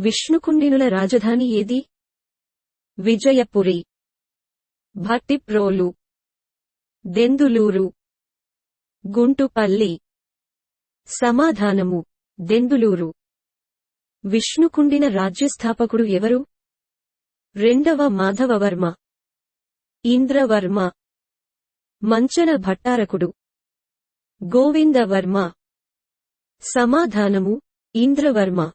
విష్ణుకుండినుల రాజధాని ఏది? విజయపురి. భట్టిప్రోలు. దెందులూరు. గుంటుపల్లి. సమాధానము. దెందులూరు. విష్ణుకుండిన రాజ్యస్థాపకుడు ఎవరు? రెండవ మాధవవర్మ. ఇంద్రవర్మ. మంచన భట్టారకుడు. గోవిందవర్మ. సమాధానము. ఇంద్రవర్మ.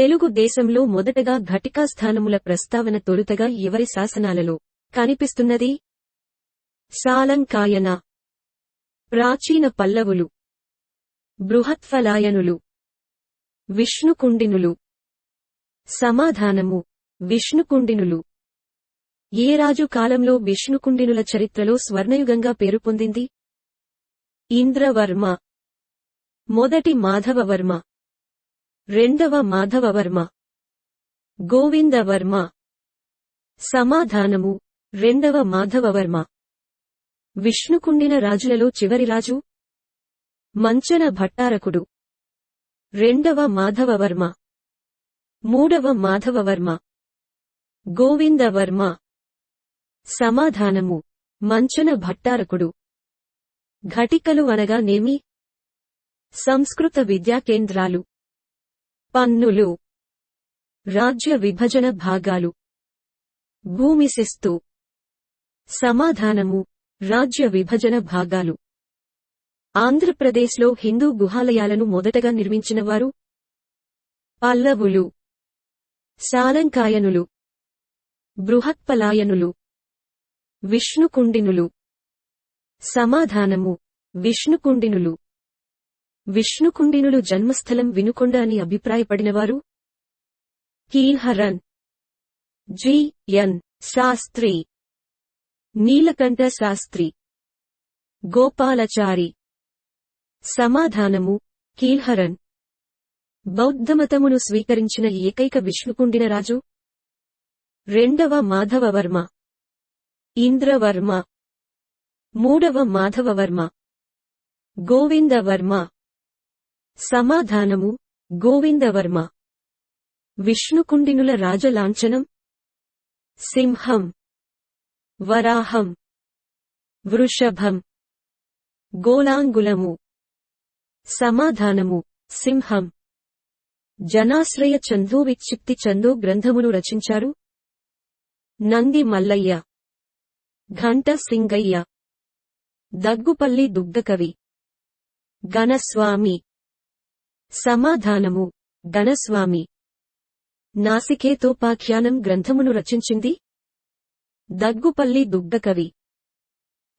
తెలుగు దేశంలో మొదటగా ఘటికాస్థానముల ప్రస్తావన తొలుతగా ఎవరి శాసనాలలో కనిపిస్తున్నది? సాలంకాయన ప్రాచీన పల్లవులు బృహత్ఫలాయనులు విష్ణుకుండినులు సమాధానము విష్ణుకుండినులు. ఏ రాజు కాలంలో విష్ణుకుండినుల చరిత్రలో స్వర్ణయుగంగా పేరు పొందింది? ఇంద్రవర్మ మొదటి మాధవవర్మ. రెండవ మాధవవర్మ. గోవిందవర్మ. సమాధానము రెండవ మాధవవర్మ. విష్ణుకుండిన రాజులలో చివరి రాజు మంచన భట్టారకుడు. రెండవ మాధవవర్మ. మూడవ మాధవవర్మ. గోవిందవర్మ. సమాధానము మంచన భట్టారకుడు. ఘటికలు అనగా నేమి? సంస్కృత విద్యా కేంద్రాలు. పన్నులు రాజ్య విభజన భాగాలు భూమి శిస్తు సమాధానము రాజ్య విభజన భాగాలు. ఆంధ్రప్రదేశ్లో హిందూ గుహాలయాలను మొదటగా నిర్మించినవారు పల్లవులు సాలంకాయనులు బృహత్పలాయనులు విష్ణుకుండినులు సమాధానము విష్ణుకుండినులు. విష్ణుకుండినులు జన్మస్థలం వినుకొండ అని అభిప్రాయపడినవారు? Kielhorn G. N. Sastri. Nilakanta Sastri. Gopalachari. సమాధానము. కీల్హరన్ బౌద్ధమతమును స్వీకరించిన ఏకైక విష్ణుకుండిన రాజు? రెండవ మాధవవర్మ. ఇంద్రవర్మ. మూడవ మాధవవర్మ. గోవిందవర్మ. సమాధానము గోవిందవర్మ. విష్ణుకుండినుల రాజలాంఛనం సింహం వరాహం వృషభం గోలాంగులము సమాధానము సింహం. జనాశ్రయ చందో విక్షిప్తి చందో గ్రంథమును రచించారు. నంది మల్లయ్య. ఘంట సింగయ్య. దగ్గుపల్లి దుగ్ధకవి గణస్వామి సమాధానము. గణస్వామి నాసికేతోపాఖ్యానం గ్రంథమును రచించింది. దగ్గుపల్లి దుగ్ధకవి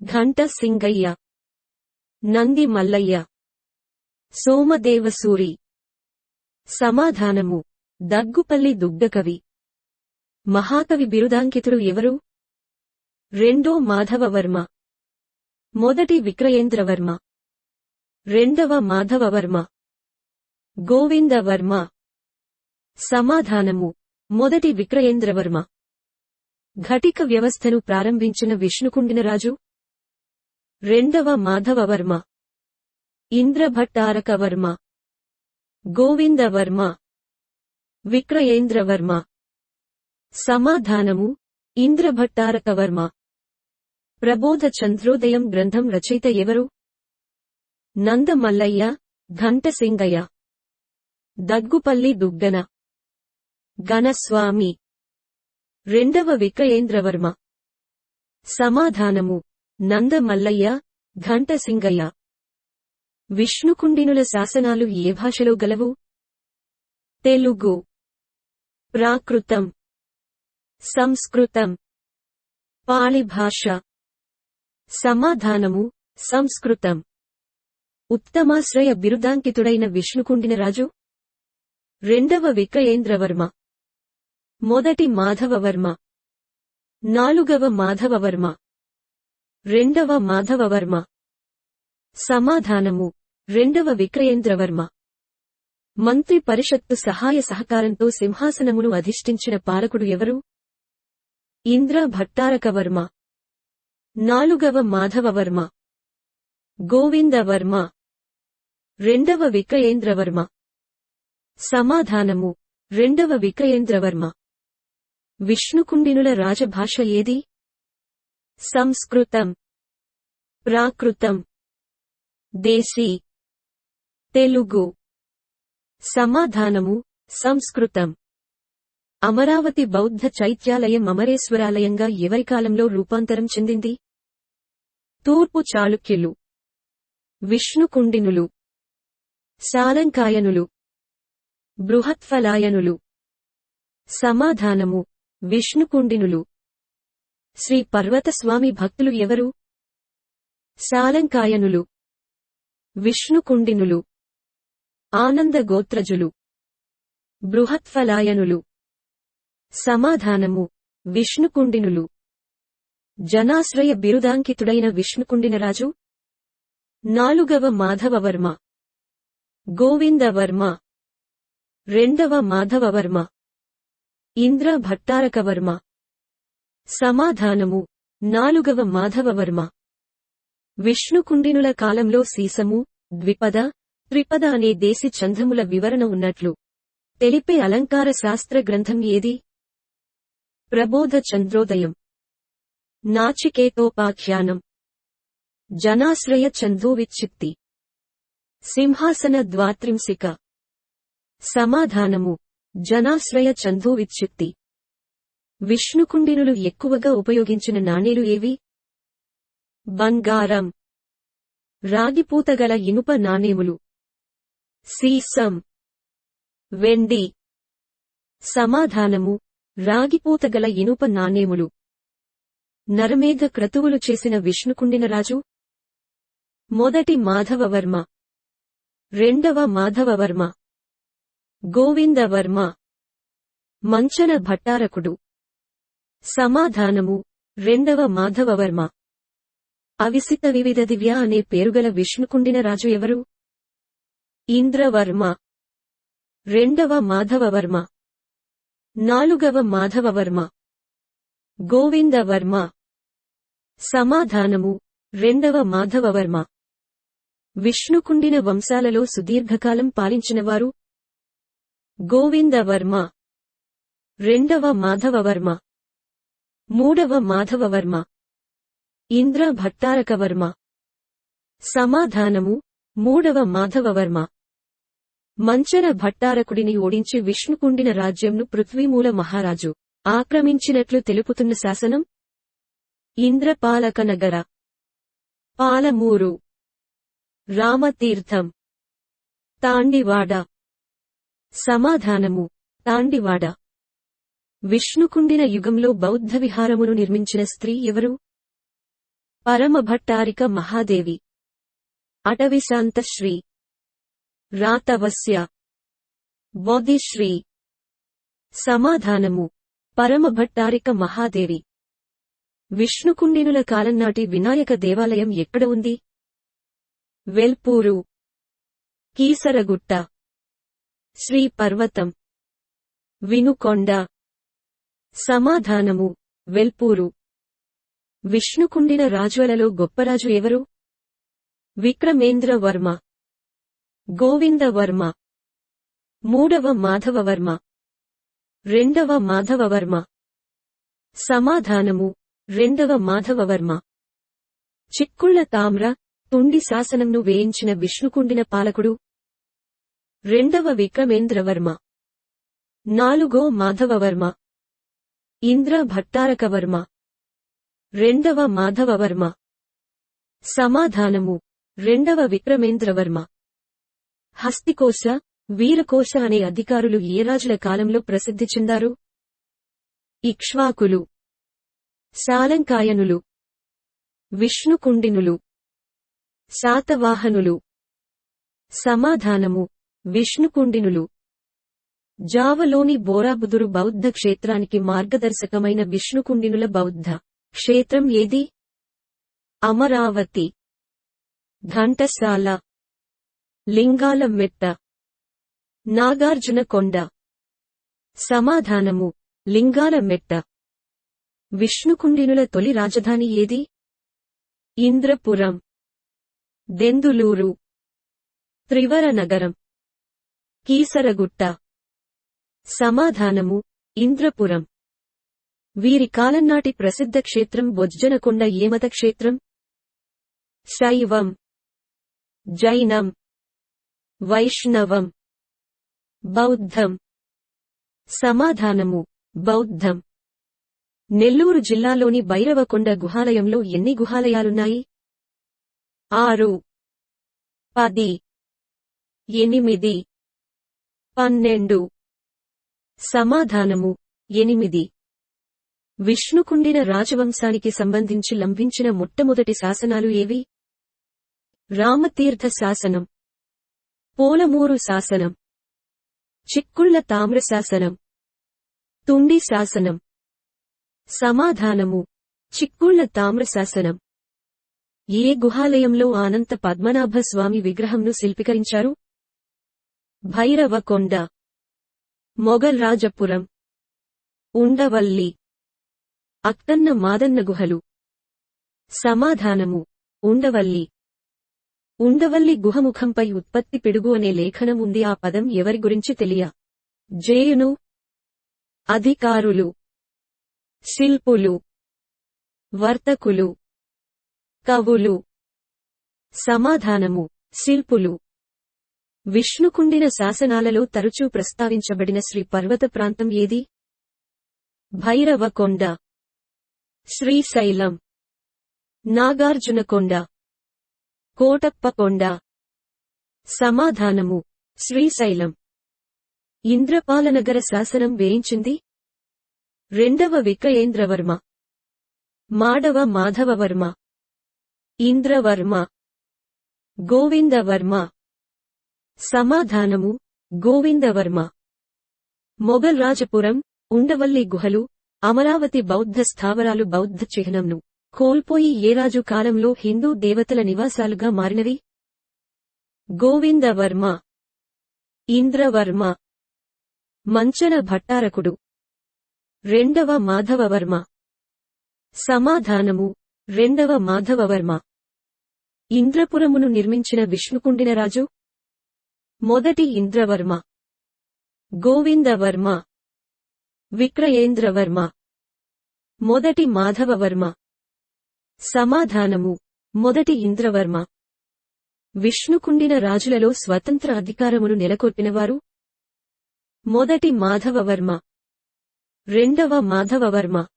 ఘంట సింగయ్య నంది మల్లయ్య. సోమదేవసూరి. సమాధానము. దగ్గుపల్లి దుగ్ధకవి మహాకవి బిరుదాంకితుడు ఎవరు? రెండో మాధవవర్మ. మొదటి విక్రయేంద్రవర్మ. రెండవ మాధవవర్మ. గోవిందవర్మ. సమాధానము. మొదటి విక్రయేంద్రవర్మ. ఘటిక వ్యవస్థను ప్రారంభించిన విష్ణుకుండినరాజు. రెండవ మాధవవర్మ. ఇంద్రభట్టారకవర్మ. గోవిందవర్మ. విక్రయేంద్రవర్మ. సమాధానము. ఇంద్రభట్టారకవర్మ. ప్రబోధ చంద్రోదయం గ్రంథం రచయిత ఎవరు? నందమల్లయ్య ఘంటసింగయ్య. దగ్గుపల్లి దుగ్గన. గణస్వామి రెండవ వికయేంద్రవర్మ సమాధానము. నందమల్లయ్య ఘంటసింగయ్య. విష్ణుకుండినుల శాసనాలు ఏ భాషలో గలవు? తెలుగు. ప్రాకృతం. సంస్కృతం. పాళి భాష సమాధానము. సంస్కృతం. ఉత్తమాశ్రయ బిరుదాంకితుడైన విష్ణుకుండిన రాజు రెండవ విక్రయేంద్రవర్మ. మొదటి మాధవవర్మ. నాలుగవ మాధవవర్మ. రెండవ మాధవవర్మ. సమాధానము. రెండవ విక్రయేంద్రవర్మ. మంత్రి పరిషత్తు సహాయ సహకారంతో సింహాసనమును అధిష్ఠించిన పాలకుడు ఎవరు? ఇంద్ర భట్టారకవర్మ. నాలుగవ మాధవవర్మ. గోవిందవర్మ. రెండవ విక్రయేంద్రవర్మ. సమాధానము. రెండవ వికయేంద్రవర్మ విష్ణుకుండినుల రాజభాష ఏది? సంస్కృతం. ప్రాకృతం. దేశీ. తెలుగు. సమాధానము సంస్కృతం. అమరావతి బౌద్ధ చైత్యాలయం అమరేశ్వరాలయంగా ఎవరి కాలంలో రూపాంతరం చెందింది? తూర్పు చాళుక్యులు. విష్ణుకుండినులు. సాలంకాయనులు. బృహత్ఫలాయనులు. సమాధానము. విష్ణుకుండినులు. శ్రీ పర్వతస్వామి భక్తులు ఎవరు? సాలంకాయనులు. విష్ణుకుండినులు. ఆనంద గోత్రజులు బృహత్ఫలాయనులు. సమాధానము. విష్ణుకుండినులు. జనాశ్రయ బిరుదాంకితుడైన విష్ణుకుండినరాజు. నాలుగవ మాధవవర్మ. గోవిందవర్మ. రెండవ మాధవవర్మ. ఇంద్ర భట్టారకవర్మ. సమాధానము. నాలుగవ మాధవవర్మ. విష్ణుకుండినుల కాలంలో సీసము ద్విపద త్రిపద అనే దేశి చంద్రముల వివరణ ఉన్నట్లు. తెలిపే అలంకార శాస్త్ర గ్రంథం ఏది? ప్రబోధ చంద్రోదయం. నాచికేతోపాఖ్యానం. జనాశ్రయ చందోవిచ్చిత్తి సింహాసన ద్వాత్రింసిక సమాధానము. జనాశ్రయ చందోవిచ్చిత్తి విష్ణుకుండినులు ఎక్కువగా ఉపయోగించిన నాణేలు ఏవి? బంగారం. రాగిపూతగల ఇనుప నాణేములు. సీసం. వెండి. సమాధానము. రాగిపూతగల ఇనుప నాణేములు. నరమేధ క్రతువులు చేసిన విష్ణుకుండినరాజు. మొదటి మాధవవర్మ. రెండవ మాధవవర్మ. గోవిందవర్మ. మంచన భట్టారకుడు. సమాధానము రెండవ మాధవవర్మ. అవిసిత వివిధ దివ్య అనే పేరుగల విష్ణుకుండిన రాజు ఎవరు? ఇంద్రవర్మ. రెండవ మాధవవర్మ. నాలుగవ మాధవవర్మ. గోవిందవర్మ. సమాధానము రెండవ మాధవవర్మ. విష్ణుకుండిన వంశాలలో సుదీర్ఘకాలం పాలించినవారు గోవిందవర్మ. రెండవ మాధవవర్మ. మూడవ మాధవవర్మ. ఇంద్ర భట్టారకవర్మ. సమాధానము మూడవ మాధవవర్మ. మంచన భట్టారకుడిని ఓడించి విష్ణుకుండిన రాజ్యంను పృథ్వీమూల మహారాజు ఆక్రమించినట్లు తెలుపుతున్న శాసనం? ఇంద్రపాలక నగర పాలమూరు. రామతీర్థం. తాండివాడ. సమాధానము. తాండివాడ. విష్ణుకుండిన యుగంలో బౌద్ధ విహారమును నిర్మించిన స్త్రీ ఎవరు? పరమభట్టారిక మహాదేవి. అటవిశాంతశ్రీ రాతవస్య. బోధిశ్రీ. సమాధానము. పరమభట్టారిక మహాదేవి. విష్ణుకుండినుల కాలంనాటి వినాయక దేవాలయం ఎక్కడ ఉంది? వెల్పూరు. కీసరగుట్ట. శ్రీ పర్వతం వినుకొండ. సమాధానము. వెల్పూరు. విష్ణుకుండిన రాజులలో గొప్పరాజు ఎవరు? విక్రమేంద్ర వర్మ గోవింద వర్మ మూడవ మాధవవర్మ. రెండవ మాధవవర్మ. సమాధానము. రెండవ మాధవవర్మ. చిక్కుళ్ళ తామ్ర. తుండి శాసనంను వేయించిన విష్ణుకుండిన పాలకుడు. రెండవ విక్రమేంద్రవర్మ. నాలుగో మాధవవర్మ. ఇంద్ర భట్టారకవర్మ. రెండవ మాధవవర్మ. సమాధానము. రెండవ విక్రమేంద్రవర్మ. హస్తికోశ వీరకోశ అనే అధికారులు ఏ రాజుల కాలంలో ప్రసిద్ధి చెందారు? ఇక్ష్వాకులు. శాలంకాయనులు విష్ణుకుండినులు. శాతవాహనులు. సమాధానము. విష్ణుకుండినులు. జావలోని బోరాబుదురు బౌద్ధ క్షేత్రానికి మార్గదర్శకమైన విష్ణుకుండినుల బౌద్ధ క్షేత్రం ఏది? అమరావతి. ఘంటసాల. లింగాల మెట్ట. నాగార్జున కొండ సమాధానము. లింగాల మెట్ట. విష్ణుకుండినుల తొలి రాజధాని ఏది? ఇంద్రపురం. దెందులూరు. త్రివర నగరం కీసరగుట్ట. సమాధానము ఇంద్రపురం. వీరి కాలంనాటి ప్రసిద్ధ క్షేత్రం బొజ్జనకొండ ఏమత క్షేత్రం? శైవం. జైనం. వైష్ణవం. బౌద్ధం. సమాధానము బౌద్ధం. నెల్లూరు జిల్లాలోని భైరవకొండ గుహాలయంలో ఎన్ని గుహాలయాలున్నాయి? ఆరు. పది. ఎనిమిది. పన్నెండు. సమాధానము ఎనిమిది. విష్ణుకుండిన రాజవంశానికి సంబంధించి లంభించిన మొట్టమొదటి శాసనాలు ఏవి? రామతీర్థ శాసనం. పోలమూరు శాసనం. చిక్కుళ్ళ తామ్ర శాసనం. తుండి శాసనం. సమాధానము చిక్కుళ్ళ తామ్ర శాసనం. ఏ గుహాలయంలో ఆనంత పద్మనాభ స్వామి విగ్రహంను శిల్పీకరించారు? భైరవకొండ మొగల్రాజపురం ఉండవల్లి అక్కన్న మాదన్న గుహలు సమాధానము ఉండవల్లి. ఉండవల్లి గుహముఖంపై ఉత్పత్తి పిడుగు అనే లేఖనం ఉంది. ఆ పదం ఎవరి గురించి తెలియ? జేయును అధికారులు శిల్పులు వర్తకులు కవులు. సమాధానము శిల్పులు. విష్ణుకుండిన శాసనాలలో తరచూ ప్రస్తావించబడిన శ్రీ పర్వత ప్రాంతం ఏది? భైరవకొండ. శ్రీశైలం. నాగార్జునకొండ. కోటప్పకొండ. సమాధానము. శ్రీశైలం. ఇంద్రపాలనగర శాసనం వేయించింది. రెండవ విక్రయేంద్రవర్మ. మాడవ మాధవవర్మ. ఇంద్రవర్మ. గోవిందవర్మ. సమాధానము. గోవిందవర్మ. మొఘల్ రాజపురం ఉండవల్లి గుహలు అమరావతి బౌద్ధ స్థావరాలు బౌద్ధ చిహ్నంను కోల్పోయి ఏ రాజు కాలంలో హిందూ దేవతల నివాసాలుగా మారినవి? గోవిందవర్మ. ఇంద్రవర్మ. మంచన భట్టారకుడు. రెండవ మాధవవర్మ. సమాధానము. రెండవ మాధవవర్మ. ఇంద్రపురమును నిర్మించిన విష్ణుకుండినరాజు మొదటి ఇంద్రవర్మ. గోవిందవర్మ. విక్రయేంద్రవర్మ. మొదటి మాధవవర్మ. సమాధానము. మొదటి ఇంద్రవర్మ. విష్ణుకుండిన రాజులలో స్వతంత్ర అధికారమును నెలకొల్పినవారు. మొదటి మాధవవర్మ. రెండవ మాధవవర్మ.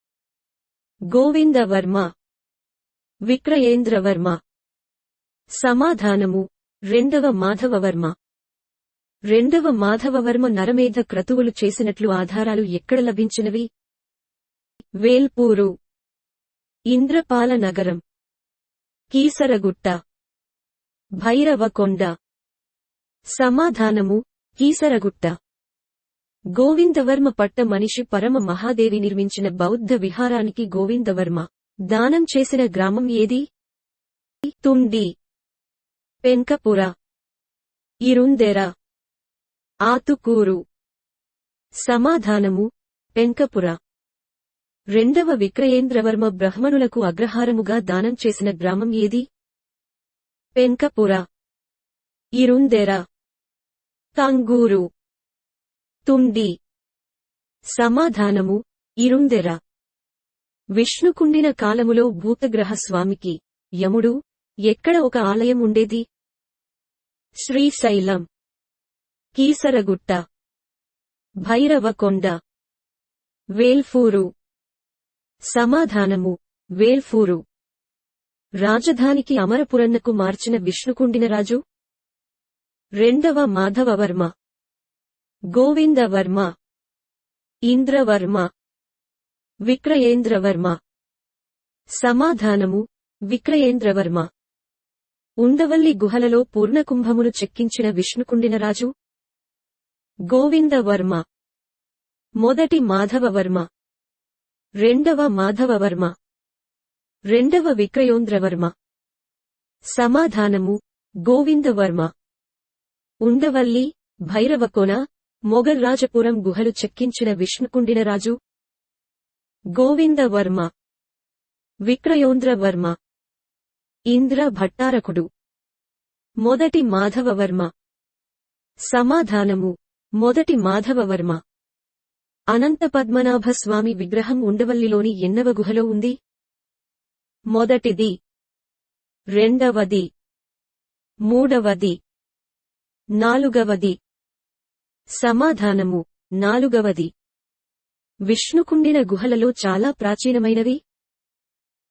గోవిందవర్మ. విక్రయేంద్రవర్మ. సమాధానము. రెండవ మాధవవర్మ. రెండవ మాధవవర్మ నరమేధ క్రతువులు చేసినట్లు ఆధారాలు ఎక్కడ లభించినవి? వేల్పూరు. ఇంద్రపాల నగరం. కీసరగుట్ట. భైరవకొండ. సమాధానము కీసరగుట్ట. గోవిందవర్మ పట్ట మనిషి పరమ మహాదేవి నిర్మించిన బౌద్ధ విహారానికి గోవిందవర్మ. దానం చేసిన గ్రామం ఏది? తుండి. పెంకపుర. ఇరుందెర. ఆతుకూరు. సమాధానము. పెంకపుర రెండవ విక్రయేంద్రవర్మ బ్రహ్మణులకు అగ్రహారముగా దానం చేసిన గ్రామం ఏది? పెంకపుర ఇరుందెర. తంగూరు. తుండి. సమాధానము. ఇరుందెర. విష్ణుకుండిన కాలములో భూతగ్రహ స్వామికి యముడు ఎక్కడ ఒక ఆలయం ఉండేది? శ్రీశైలం. కీసరగుట్ట భైరవకొండ వేల్ఫూరు. సమాధానము వేల్ఫూరు. రాజధానికి అమరపురన్నకు మార్చిన విష్ణుకుండినరాజు. రెండవ మాధవవర్మ. గోవిందవర్మ. ఇంద్రవర్మ. విక్రయేంద్రవర్మ. సమాధానము విక్రయేంద్రవర్మ. ఉండవల్లి గుహలలో పూర్ణకుంభమును చెక్కించిన విష్ణుకుండినరాజు. గోవిందవర్మ మొదటి మాధవవర్మ రెండవ మాధవవర్మ రెండవ విక్రయోంద్రవర్మ సమాధానము గోవిందవర్మ ఉండవల్లి భైరవకోన మొఘల్ రాజపురం గుహలు చెక్కించిన విష్ణుకుండినరాజు. గోవిందవర్మ విక్రయోంద్రవర్మ ఇంద్ర భట్టారకుడు. మొదటి మాధవవర్మ సమాధానము మొదటి మాధవవర్మ. అనంత పద్మనాభస్వామి విగ్రహం ఉండవల్లిలోని ఎన్నవ గుహలో ఉంది. మొదటిది. రెండవది. మూడవది. నాలుగవది. సమాధానము. నాలుగవది. విష్ణుకుండిన గుహలలో చాలా ప్రాచీనమైనవి.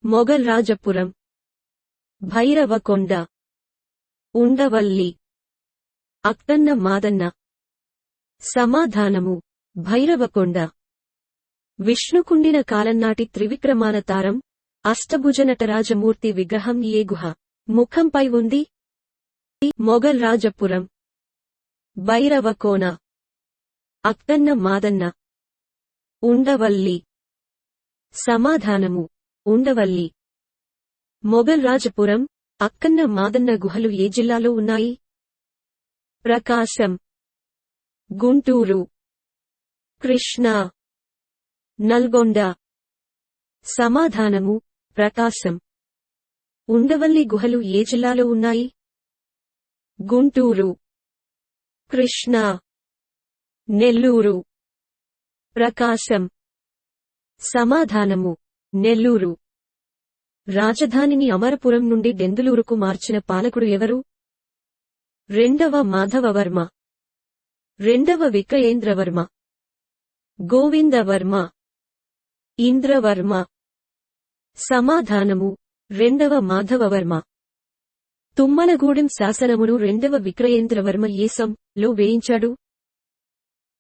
మొగల్ రాజపురం భైరవకొండ. ఉండవల్లి. అక్కన్న మాదన్న సమాధానము. భైరవకొండ. విష్ణుకుండిన కాలంనాటి త్రివిక్రమాన తారం అష్టభుజనటరాజమూర్తి విగ్రహం ఏ గుహ. ముఖంపై ఉంది. మొగల్ రాజపురం. భైరవకోన. అక్కన్న మాదన్న. ఉండవల్లి. సమాధానము. ఉండవల్లి. మొగల్ రాజపురం అక్కన్న మాదన్న గుహలు ఏ జిల్లాలో ఉన్నాయి? ప్రకాశం. గుంటూరు కృష్ణా నల్గొండ. సమాధానము ప్రకాశం. ఉండవల్లి గుహలు ఏ జిల్లాలో ఉన్నాయి? గుంటూరు కృష్ణా. నెల్లూరు ప్రకాశం. సమాధానము నెల్లూరు. రాజధానిని అమరపురం నుండి డెందులూరుకు మార్చిన పాలకుడు ఎవరు? రెండవ మాధవవర్మ. రెండవ వికయేంద్రవర్మ గోవిందవర్మ. ఇంద్రవర్మ. సమాధానము. రెండవ మాధవవర్మ. తుమ్మలగూడెం శాసనమును రెండవ విక్రయేంద్రవర్మ ఏసం లో వేయించాడు?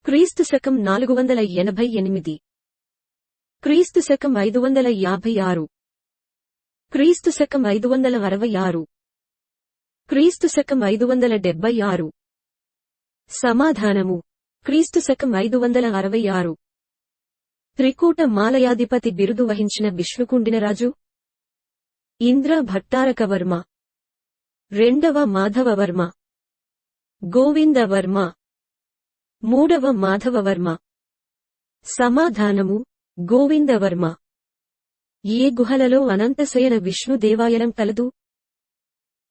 క్రీస్తు శకం నాలుగు వందల ఎనభై ఎనిమిది. క్రీస్తు శకం ఐదు వందల యాభై ఆరు. క్రీస్తు శకం ఐదు వందల అరవై ఆరు. క్రీస్తు శకం ఐదు వందల డెబ్బై ఆరు. సమాధానము. క్రీస్తు శకం ఐదు వందల అరవై ఆరు. త్రికూట మాలయాధిపతి బిరుదు వహించిన విష్ణుకుండినరాజు ఇంద్ర భట్టారకవర్మ. రెండవ మాధవవర్మ. గోవిందవర్మ. మూడవ మాధవవర్మ. సమాధానము గోవిందవర్మ. ఏ గుహలలో అనంతశయన విష్ణు దేవాలయం కలదు?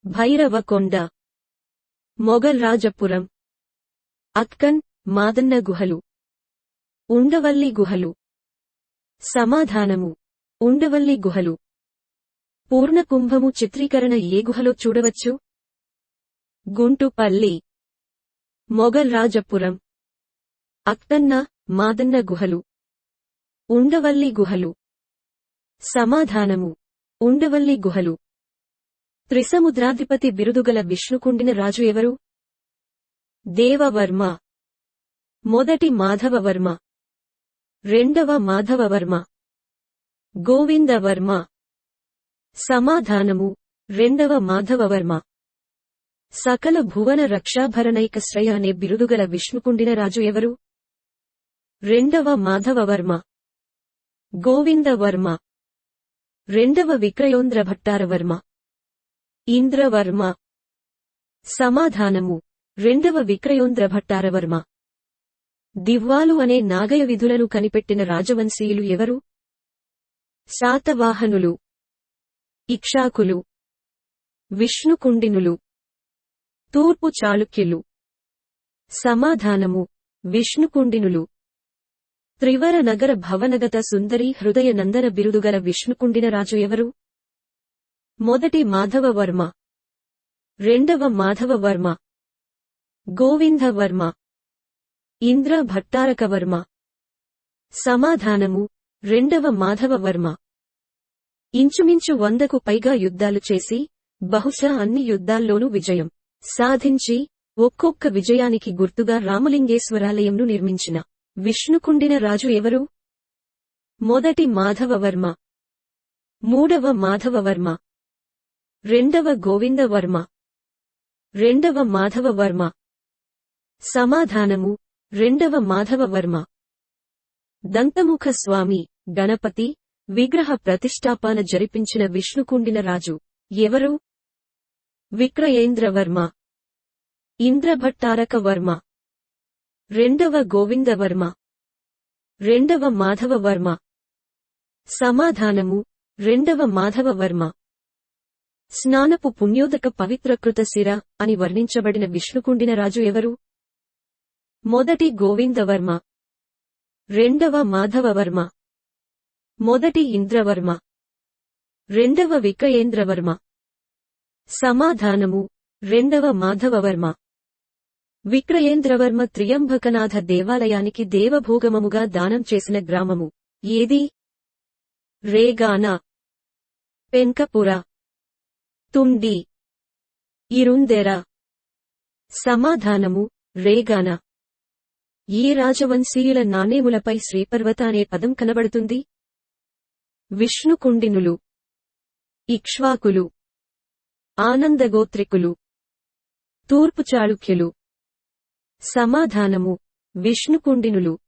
భైరవకొండ. మొగల్ రాజపురం. అక్కన్ మాదన్న గుహలు. ఉండవల్లి గుహలు. సమాధానము. ఉండవల్లి గుహలు. పూర్ణకుంభము చిత్రీకరణ ఏ గుహలో చూడవచ్చు? గుంటుపల్లి. మొగల్ రాజపురం. అక్కన్న మాదన్న గుహలు. ఉండవల్లి గుహలు. సమాధానము. ఉండవల్లి గుహలు. త్రిసముద్రాధిపతి బిరుదుగల విష్ణుకుండిన రాజు ఎవరు? దేవవర్మ. మొదటి మాధవవర్మ. రెండవ మాధవవర్మ. గోవిందవర్మ. సమాధానము రెండవ మాధవవర్మ. సకల భువన రక్షాభరణైకశ్రయ అనే బిరుదుగల విష్ణుకుండిన రాజు ఎవరు? రెండవ మాధవవర్మ. గోవిందవర్మ. రెండవ విక్రయోంద్ర భట్టారవర్మ ఇంద్రవర్మ. సమాధానము రెండవ విక్రయోంద్ర భట్టారవర్మ. దివ్వాలు అనే నాగయ విధులను కనిపెట్టిన రాజవంశీయులు ఎవరు? శాతవాహనులు. ఇక్షాకులు. విష్ణుకుండినులు. తూర్పు చాళుక్యులు. సమాధానము. విష్ణుకుండినులు. త్రివర నగర భవనగత సుందరి హృదయ నందన బిరుదుగల విష్ణుకుండిన రాజు ఎవరు? మొదటి మాధవవర్మ. రెండవ మాధవవర్మ. గోవిందవర్మ ఇంద్ర భట్టారకవర్మ సమాధానము రెండవ మాధవవర్మ ఇంచుమించు వందకు పైగా యుద్ధాలు చేసి బహుశా అన్ని యుద్ధాల్లోనూ విజయం సాధించి ఒక్కొక్క విజయానికి గుర్తుగా రామలింగేశ్వరాలయంను నిర్మించిన విష్ణుకుండిన రాజు ఎవరు? మొదటి మాధవవర్మ మూడవ మాధవవర్మ రెండవ గోవిందవర్మ రెండవ మాధవవర్మ సమాధానము. రెండవ మాధవవర్మ. దంతముఖ స్వామి గణపతి విగ్రహ ప్రతిష్టాపన జరిపించిన విష్ణుకుండిన రాజు ఎవరు? విక్రయేంద్రవర్మ. ఇంద్రభట్టారక వర్మ రెండవ గోవిందవర్మ. రెండవ మాధవవర్మ. సమాధానము. రెండవ మాధవవర్మ. స్నానపు పుణ్యోదక పవిత్రకృత శిర అని వర్ణించబడిన విష్ణుకుండిన రాజు ఎవరు? మొదటి గోవిందవర్మ. రెండవ మాధవవర్మ. మొదటి ఇంద్రవర్మ. రెండవ వికయేంద్రవర్మ సమాధానము రెండవ మాధవవర్మ. విక్రయేంద్రవర్మ త్రియంబకనాథ దేవాలయానికి దేవభోగమముగా దానం చేసిన గ్రామము. ఏది? రేగాన. పెంకపుర. తుండి. ఇరుందెర. సమాధానము రేగాన. ఏ రాజవంశీయుల నాణేములపై శ్రీపర్వత అనే పదం కనబడుతుంది? విష్ణుకుండినులు ఇక్ష్వాకులు ఆనందగోత్రికులు తూర్పు చాళుక్యులు సమాధానము విష్ణుకుండినులు.